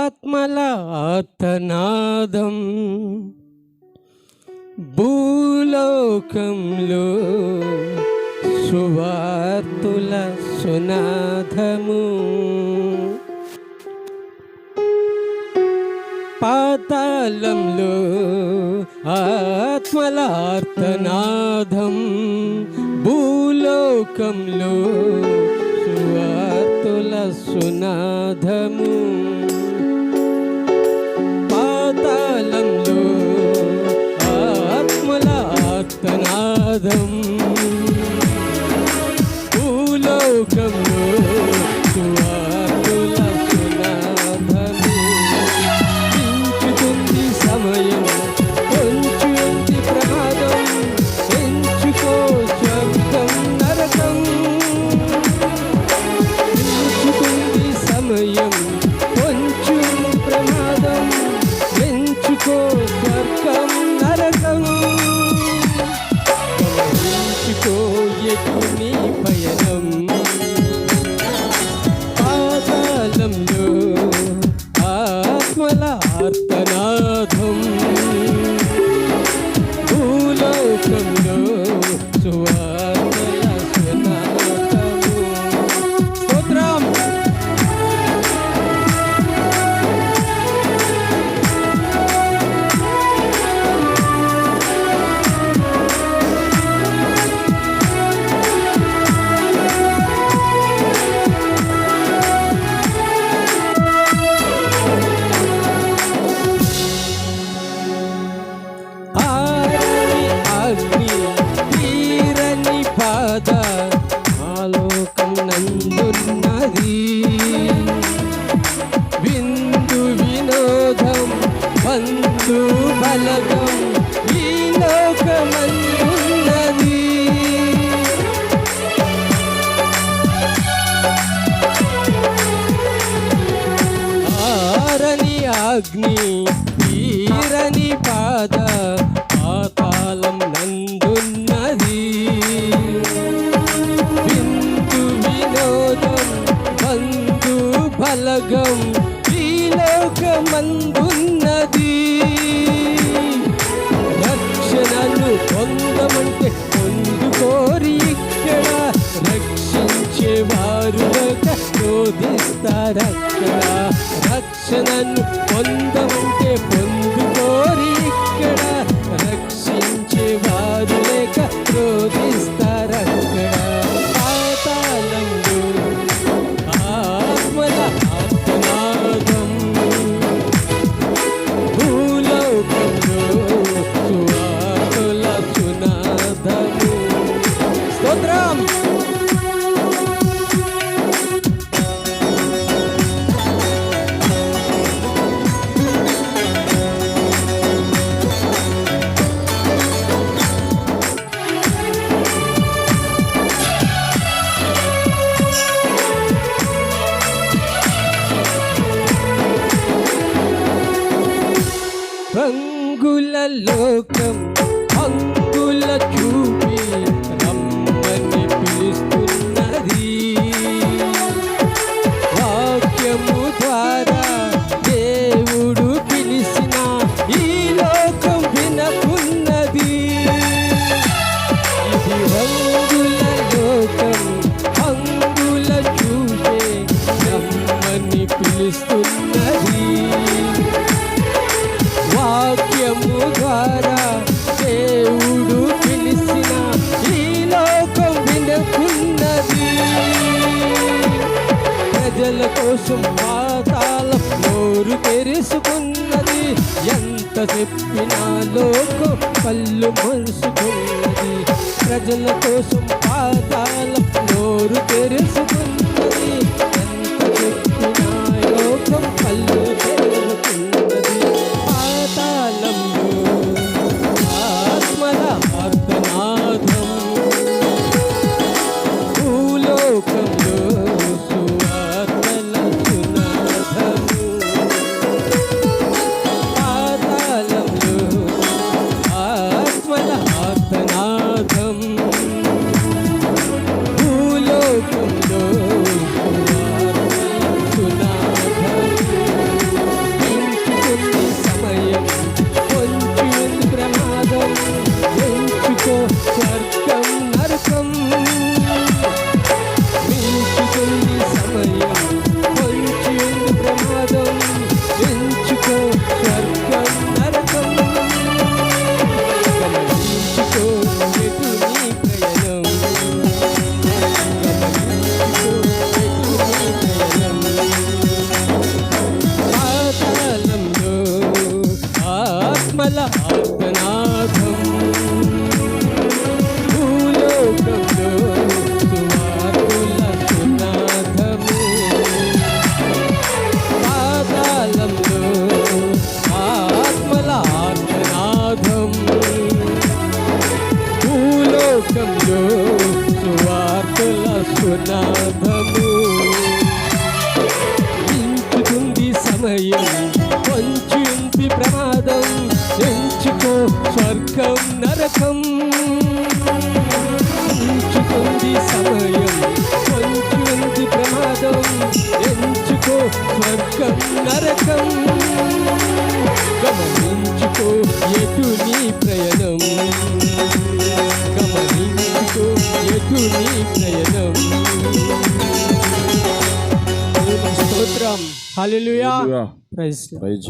ఆత్మల ఆర్తనాదం భూలోకంలో సువార్తుల సునాథము పాతాళంలో ఆత్మల ఆర్తనాదం భూలోకంలో సువార్తుల సునాథము హస్తనాదం భూలోకంలో పెంచుతుంది సమయం ప్రమాదం పెంచుకో నరకం. పెంచుతుంది సమయం కొంచెం ప్రమాదం పెంచుకో బంధు ఈ లోకమందున్నది. ఆరని అగ్ని తీరని బాధ పాతాళం నందున్నది. విందు వినోదం బంధు బలగం ఈ లోకమందున్నది. రక్షణను పొందమంటే పొందుకోరి ఇక్కడ? రక్షించేవారు లేక శోధిస్తారక్కడ రక్షణను పొందమంటే పొందుకోరి ఇక్కడ? locomotive. ప్రజల కోసం పాతాల నోరు తెరుసుకున్నది. ఎంత చెప్పినా లోకం పళ్ళు మనసుకున్నది ప్రజల కోసం పాతాల నోరు తెరుచుకున్నది go. లాభము ఇంచుకుంది సమయం కొంచుంది ప్రమాదం ఎంచుకో స్వర్గం నరకం. ఇంచుకుంది సమయం కొంచుంది ప్రమాదం ఎంచుకో స్వర్గం నరకం. గమనించుకో ఎటు నీ ప్రయణం. ఎటు నీ ప్రయాణం దేవుని స్తోత్రం హల్లెలూయా ప్రైజ్.